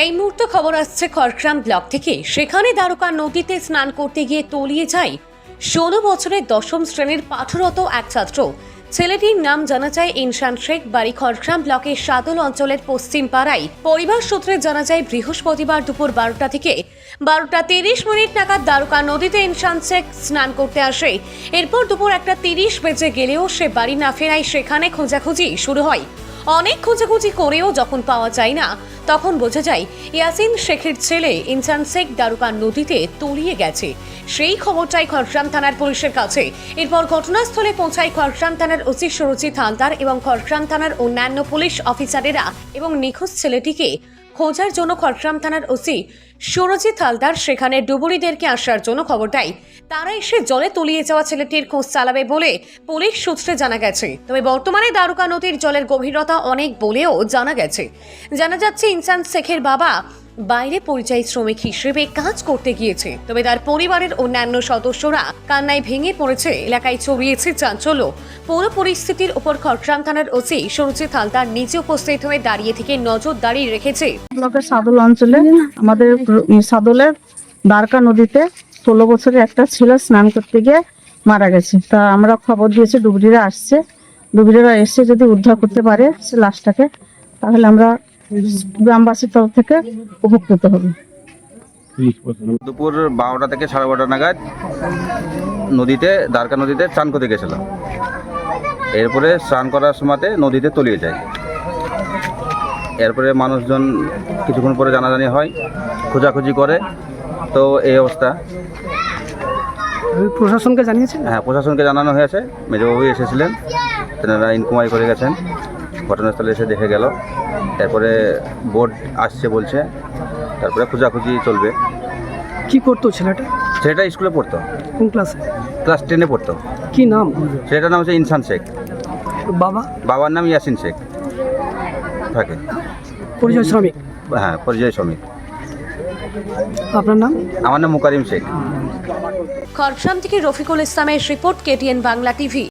এই মুহূর্তে খবর আসছে খড়গ্রাম ব্লক থেকে। সেখানে দ্বারকা নদীতে স্নান করতে গিয়ে তলিয়ে যায় ষোলো বছরের দশম শ্রেণির পাঠরত এক ছাত্র। ছেলেটির নাম জানা যায় ইনশান শেখ, বাড়ি খড়গ্রাম ব্লকের সাদল অঞ্চলের পশ্চিম পাড়ায়। পরিবার সূত্রে জানা যায়, বৃহস্পতিবার দুপুর বারোটা থেকে বারোটা তিরিশ মিনিট নাগাদ দ্বারকা নদীতে ইনশান শেখ স্নান করতে আসে। এরপর দুপুর একটা তিরিশ বেজে গেলেও সে বাড়ি না ফেরায়, সেখানে খোঁজাখুঁজি শুরু হয়। অনেক খোঁজাখুঁজি করেও যখন পাওয়া যায় না, তখন বোঝা যায় ইয়াসিন শেখের ছেলে ইনসান শেখ দারুকা নদীতে তলিয়ে গেছে। সেই খবরটাই খরসান থানার পুলিশের কাছে। এরপর ঘটনাস্থলে পৌঁছায় খড়গ্রাম থানার ওসি সুরজিৎ হালদার এবং খরসান থানার অন্যান্য পুলিশ অফিসারেরা এবং নিখোঁজ ছেলেটিকে খোঁজার জন্য খড়গ্রাম থানার ওসি সুরজিৎ হালদার সেখানে ডুবুরিদেরকে আসার জন্য খবর দেয়। তারা এসে জলে তলিয়ে যাওয়া ছেলেটির খোঁজ চালাবে বলে পুলিশ সূত্রে জানা গেছে। তবে বর্তমানে দ্বারকা নদীর জলের গভীরতা অনেক বলেও জানা গেছে। জানা যাচ্ছে, ইনসান শেখের বাবা বাইরে পরিযায়ী শ্রমিক হিসেবে কাজ করতে গিয়েছে, তবে তার পরিবারের অন্যান্য সদস্যরা কান্নায় ভেঙে পড়েছে, এলাকায় ছড়িয়েছে চাঞ্চল্য। পুরো পরিস্থিতির উপর খড়গ্রাম থানার ওসি সুরজিৎ হালদার নিজে উপস্থিত হয়ে দাঁড়িয়ে থেকে নজরদারি রেখেছে। ব্লকের সাদল অঞ্চলে আমাদের সাদলের দ্বারকা নদীতে ষোলো বছরের একটা ছিল স্নান করতে গিয়ে মারা গেছে। তা আমরা খবর দিয়েছি, ডুবরিরা আসছে। ডুবরিরা এসে যদি উদ্ধার করতে পারে সে লাশটাকে, তাহলে আমরা গ্রামবাসীর তরফ থেকে উপকৃত হব। দুপুর বারোটা থেকে সাড়ে বারোটা নাগাদ নদীতে দ্বারকা নদীতে স্নান করতে গেছিলাম। এরপরে স্নান করার সময়তে নদীতে তলিয়ে যায়। এরপরে মানুষজন কিছুক্ষণ পরে জানাজানি হয় খোঁজাখুঁজি করে। তো এই অবস্থা। প্রশাসনকে জানিয়েছেন? হ্যাঁ প্রশাসনকে জানানো হয়েছে। মেজবাবু এসেছিলেন তেনারা ইনকোয়ারি করে গেছেন। ঘটনাস্থলে এসে দেখে গেল। তারপরে বোর্ড আসছে বলছে তারপরে খোঁজাখুঁজি চলবে। কি করতো ছেলেটা? ছেলেটা স্কুলে পড়তো। কোন ক্লাসে? ক্লাস টেনে পড়তো। কি নাম? ছেলেটার নাম হচ্ছে ইনসান শেখ। বাবা? বাবার নাম ইয়াসিন শেখ। থাকে। পরিচয় শ্রমিক? হ্যাঁ পরিযায়ী শ্রমিক। আপনার নাম? আমার নাম মুকারিম শেখ। খড়গ্রাম থেকে রফিকুল ইসলামের রিপোর্ট কেটিএন বাংলা টিভি।